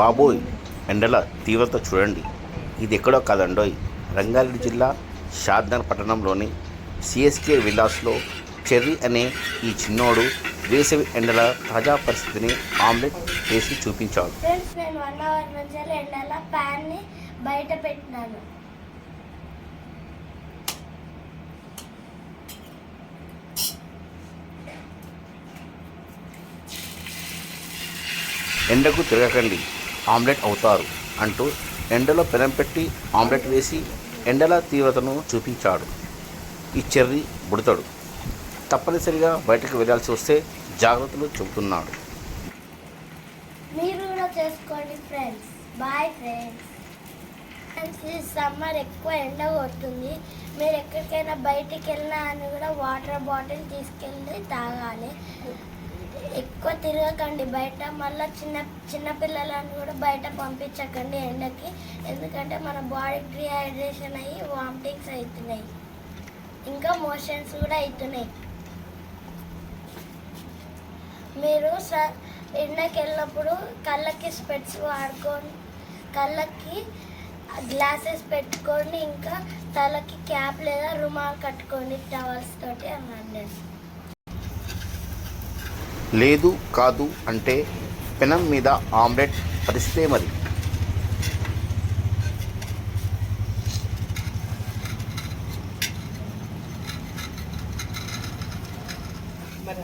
బాబోయ్ ఎండల తీవ్రత చూడండి. ఇది ఎక్కడో కాదండోయ్. రంగారెడ్డి జిల్లా షాద్నగర్ పట్టణంలోని సిఎస్కే విలాస్లో చెర్రీ అనే ఈ చిన్నోడు వేసవి ఎండల తాజా పరిస్థితిని ఆమ్లెట్ వేసి చూపించాడు. ఫ్రెండ్స్ నేను వన్ అవర్ నుంచి ఎండల ప్యాన్ని బయట పెట్టినాను. ఎండకు తిరగకండి. ఆమ్లెట్ అవుతారు అంటూ ఎండలో పెనం పెట్టి ఆమ్లెట్ వేసి ఎండల తీవ్రతను చూపించాడు. ఈ చెర్రీ బుడతడు. తప్పనిసరిగా బయటకు వెళ్ళాల్సి వస్తే జాగ్రత్తలు చెబుతున్నాడు. మీరు కూడా చేసుకోండి ఫ్రెండ్స్. Bye friends. ఫ్రెండ్స్ ఈ సమ్మర్ ఎక్కువ ఎండ కొడుతుంది. మీరు ఎక్కడికైనా బయటికి వెళ్ళినా అని కూడా వాటర్ బాటిల్ తీసుకెళ్ళి తాగాలి. ఎక్కువ తిరగకండి. బయట మళ్ళీ చిన్న చిన్న పిల్లలను కూడా బయట పంపించకండి ఎండకి. ఎందుకంటే మన బాడీ డిహైడ్రేషన్ అయ్యి వామిటింగ్స్ అవుతున్నాయి ఇంకా మోషన్స్ కూడా అవుతున్నాయి మీరు స ఎండకి వెళ్ళినప్పుడు కళ్ళకి స్పెట్స్ వాడుకొని కళ్ళకి గ్లాసెస్ పెట్టుకోండి ఇంకా తలకి క్యాప్ లేదా రుమాల్ కట్టుకోండి టవల్స్ తోటి అనండి లేదు కాదు అంటే పెనం మీద ఆమ్లెట్ పరిస్తే మరి. మరి